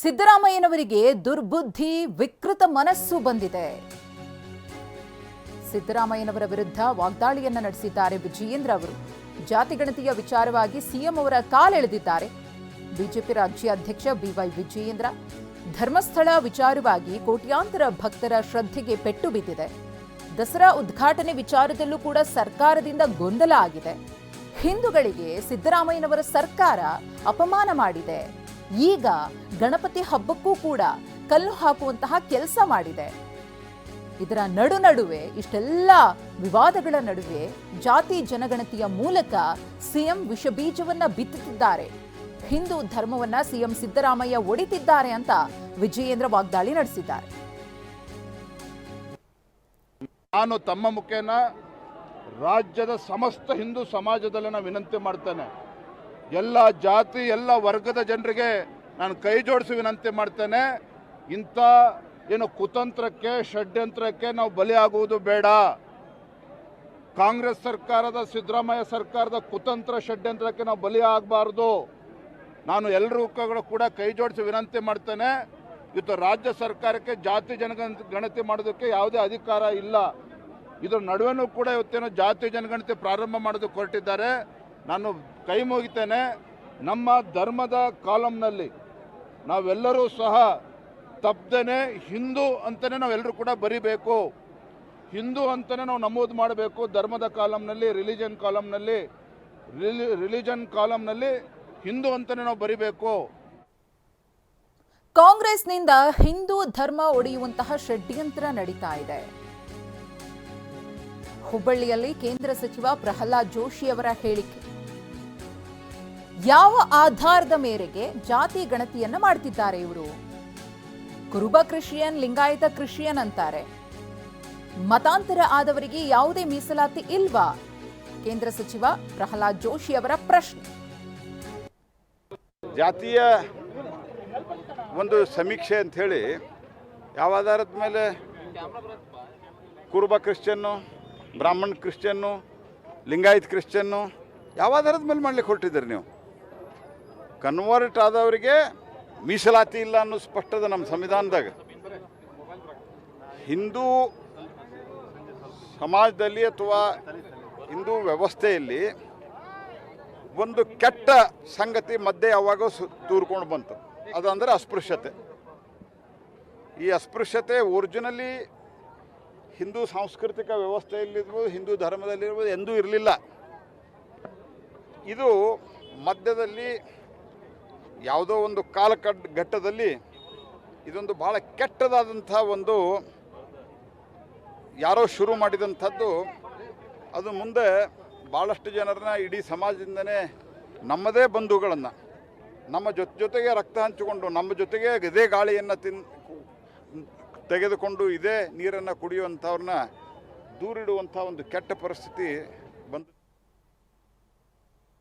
ಸಿದ್ದರಾಮಯ್ಯನವರಿಗೆ ದುರ್ಬುದ್ಧಿ, ವಿಕೃತ ಮನಸ್ಸು ಬಂದಿದೆ. ಸಿದ್ದರಾಮಯ್ಯನವರ ವಿರುದ್ಧ ವಾಗ್ದಾಳಿಯನ್ನ ನಡೆಸಿದ್ದಾರೆ ವಿಜಯೇಂದ್ರ ಅವರು. ಜಾತಿಗಣತಿಯ ವಿಚಾರವಾಗಿ ಸಿಎಂ ಅವರ ಕಾಲೆಳೆದಿದ್ದಾರೆ ಬಿಜೆಪಿ ರಾಜ್ಯಾಧ್ಯಕ್ಷ ಬಿವೈ ವಿಜಯೇಂದ್ರ, ಧರ್ಮಸ್ಥಳ ವಿಚಾರವಾಗಿ ಕೋಟ್ಯಾಂತರ ಭಕ್ತರ ಶ್ರದ್ಧೆಗೆ ಪೆಟ್ಟು ಬಿದ್ದಿದೆ. ದಸರಾ ಉದ್ಘಾಟನೆ ವಿಚಾರದಲ್ಲೂ ಕೂಡ ಸರ್ಕಾರದಿಂದ ಗೊಂದಲ ಆಗಿದೆ. ಹಿಂದೂಗಳಿಗೆ ಸಿದ್ದರಾಮಯ್ಯನವರ ಸರ್ಕಾರ ಅಪಮಾನ ಮಾಡಿದೆ. ಈಗ ಗಣಪತಿ ಹಬ್ಬಕ್ಕೂ ಕೂಡ ಕಲ್ಲು ಹಾಕುವಂತಹ ಕೆಲಸ ಮಾಡಿದೆ. ಇದರ ನಡು ನಡುವೆ ಇಷ್ಟೆಲ್ಲ ವಿವಾದಗಳ ನಡುವೆ ಜಾತಿ ಜನಗಣತಿಯ ಮೂಲಕ ಸಿಎಂ ವಿಷಬೀಜವನ್ನ ಬಿತ್ತುತ್ತಿದ್ದಾರೆ. ಹಿಂದೂ ಧರ್ಮವನ್ನ ಸಿಎಂ ಸಿದ್ದರಾಮಯ್ಯ ಒಡಿತಿದ್ದಾರೆ ಅಂತ ವಿಜಯೇಂದ್ರ ವಾಗ್ದಾಳಿ ನಡೆಸಿದ್ದಾರೆ. ನಾನು ತಮ್ಮ ಮುಖೇನ ರಾಜ್ಯದ ಸಮಸ್ತ ಹಿಂದೂ ಸಮಾಜದಲ್ಲಿ ನಾನು ವಿನಂತಿ ಮಾಡ್ತೇನೆ. ಎಲ್ಲ ಜಾತಿ, ಎಲ್ಲ ವರ್ಗದ ಜನರಿಗೆ ನಾನು ಕೈ ಜೋಡಿಸಿ ವಿನಂತಿ ಮಾಡ್ತೇನೆ. ಇಂಥ ಏನು ಕುತಂತ್ರಕ್ಕೆ, ಷಡ್ಯಂತ್ರಕ್ಕೆ ನಾವು ಬಲಿಯಾಗುವುದು ಬೇಡ. ಕಾಂಗ್ರೆಸ್ ಸರ್ಕಾರದ, ಸಿದ್ದರಾಮಯ್ಯ ಸರ್ಕಾರದ ಕುತಂತ್ರ, ಷಡ್ಯಂತ್ರಕ್ಕೆ ನಾವು ಬಲಿ ಆಗಬಾರ್ದು. ನಾನು ಎಲ್ಲರೂ ಕೂಡ ಕೈ ಜೋಡಿಸಿ ವಿನಂತಿ ಮಾಡ್ತೇನೆ. ಇವತ್ತು ರಾಜ್ಯ ಸರ್ಕಾರಕ್ಕೆ, ಜಾತಿ ಜನಗಣತಿ, ಗಣತಿ ಮಾಡೋದಕ್ಕೆ ಯಾವುದೇ ಅಧಿಕಾರ ಇಲ್ಲ. ಇದರ ನಡುವೆನೂ ಕೂಡ ಇವತ್ತೇನೋ ಜಾತಿ ಜನಗಣತಿ ಪ್ರಾರಂಭ ಮಾಡೋದಕ್ಕೆ ಹೊರಟಿದ್ದಾರೆ ನಾನು ಕೈ ಮುಗಿತೇನೆ. ನಮ್ಮ ಧರ್ಮದ ಕಾಲಂನಲ್ಲಿ ನಾವೆಲ್ಲರೂ ಸಹ ತಪ್ಪದೇನೆ ಹಿಂದೂ ಅಂತಲೇ ನಾವೆಲ್ಲರೂ ಕೂಡ ಬರಿಬೇಕು. ಹಿಂದೂ ಅಂತಲೇ ನಾವು ನಮೂದು ಮಾಡಬೇಕು. ಧರ್ಮದ ಕಾಲಂನಲ್ಲಿ, ರಿಲಿಜನ್ ಕಾಲಂನಲ್ಲಿ ರಿಲಿಜನ್ ಕಾಲಂನಲ್ಲಿ ಹಿಂದೂ ಅಂತಲೇ ನಾವು ಬರಿಬೇಕು. ಕಾಂಗ್ರೆಸ್ನಿಂದ ಹಿಂದೂ ಧರ್ಮ ಒಡೆಯುವಂತಹ ಷಡ್ಯಂತ್ರ ನಡೀತಾ ಇದೆ. ಹುಬ್ಬಳ್ಳಿಯಲ್ಲಿ ಕೇಂದ್ರ ಸಚಿವ ಪ್ರಹ್ಲಾದ್ ಜೋಶಿ ಅವರ ಹೇಳಿಕೆ. ಯಾವ ಆಧಾರದ ಮೇರೆಗೆ ಜಾತಿ ಗಣತಿಯನ್ನ ಮಾಡ್ತಿದ್ದಾರೆ ಇವರು? ಕುರುಬ ಕ್ರಿಶ್ಚಿಯನ್ ಲಿಂಗಾಯತ ಕ್ರಿಶ್ಚಿಯನ್ ಅಂತಾರೆ. ಮತಾಂತರ ಆದವರಿಗೆ ಯಾವುದೇ ಮೀಸಲಾತಿ ಇಲ್ವಾ? ಕೇಂದ್ರ ಸಚಿವ ಪ್ರಹ್ಲಾದ್ ಜೋಶಿ ಅವರ ಪ್ರಶ್ನೆ. ಜಾತಿಯ ಒಂದು ಸಮೀಕ್ಷೆ ಅಂತ ಹೇಳಿ, ಯಾವ ಆಧಾರದ ಮೇಲೆ ಕುರುಬ ಕ್ರಿಶ್ಚಿಯನ್ನು ಬ್ರಾಹ್ಮಣ್ ಕ್ರಿಶ್ಚಿಯನ್ನು ಲಿಂಗಾಯತ್ ಕ್ರಿಶ್ಚಿಯನ್ನು ಯಾವ ಆಧಾರದ ಮೇಲೆ ಮಾಡ್ಲಿಕ್ಕೆ ಹೊರಟಿದ್ದೀರಿ ನೀವು? ಕನ್ವರ್ಟ್ ಆದವರಿಗೆ ಮೀಸಲಾತಿ ಇಲ್ಲ ಅನ್ನೋ ಸ್ಪಷ್ಟದ ನಮ್ಮ ಸಂವಿಧಾನದಾಗ. ಹಿಂದೂ ಸಮಾಜದಲ್ಲಿ ಅಥವಾ ಹಿಂದೂ ವ್ಯವಸ್ಥೆಯಲ್ಲಿ ಒಂದು ಕೆಟ್ಟ ಸಂಗತಿ ಮಧ್ಯೆ ಯಾವಾಗ ತೂರ್ಕೊಂಡು ಬಂತು. ಅದಂದರೆ ಅಸ್ಪೃಶ್ಯತೆ. ಈ ಅಸ್ಪೃಶ್ಯತೆ ಒರಿಜಿನಲಿ ಹಿಂದೂ ಸಾಂಸ್ಕೃತಿಕ ವ್ಯವಸ್ಥೆಯಲ್ಲಿರ್ಬೋದು, ಹಿಂದೂ ಧರ್ಮದಲ್ಲಿರ್ಬೋದು ಎಂದೂ ಇರಲಿಲ್ಲ. ಇದು ಮಧ್ಯದಲ್ಲಿ ಯಾವುದೋ ಒಂದು ಕಾಲ ಘಟ್ಟದಲ್ಲಿ ಇದೊಂದು ಭಾಳ ಕೆಟ್ಟದಾದಂಥ ಒಂದು ಯಾರೋ ಶುರು ಮಾಡಿದಂಥದ್ದು. ಅದು ಮುಂದೆ ಭಾಳಷ್ಟು ಜನರನ್ನ ಇಡೀ ಸಮಾಜದಿಂದನೇ ನಮ್ಮದೇ ಬಂಧುಗಳನ್ನು, ನಮ್ಮ ಜೊತೆ ಜೊತೆಗೆ ರಕ್ತ ಹಂಚಿಕೊಂಡು, ನಮ್ಮ ಜೊತೆಗೆ ಇದೇ ಗಾಳಿಯನ್ನು ತಿನ್, ತೆಗೆದುಕೊಂಡು ಇದೇ ನೀರನ್ನು ಕುಡಿಯುವಂಥವ್ರನ್ನ ದೂರಿಡುವಂಥ ಒಂದು ಕೆಟ್ಟ ಪರಿಸ್ಥಿತಿ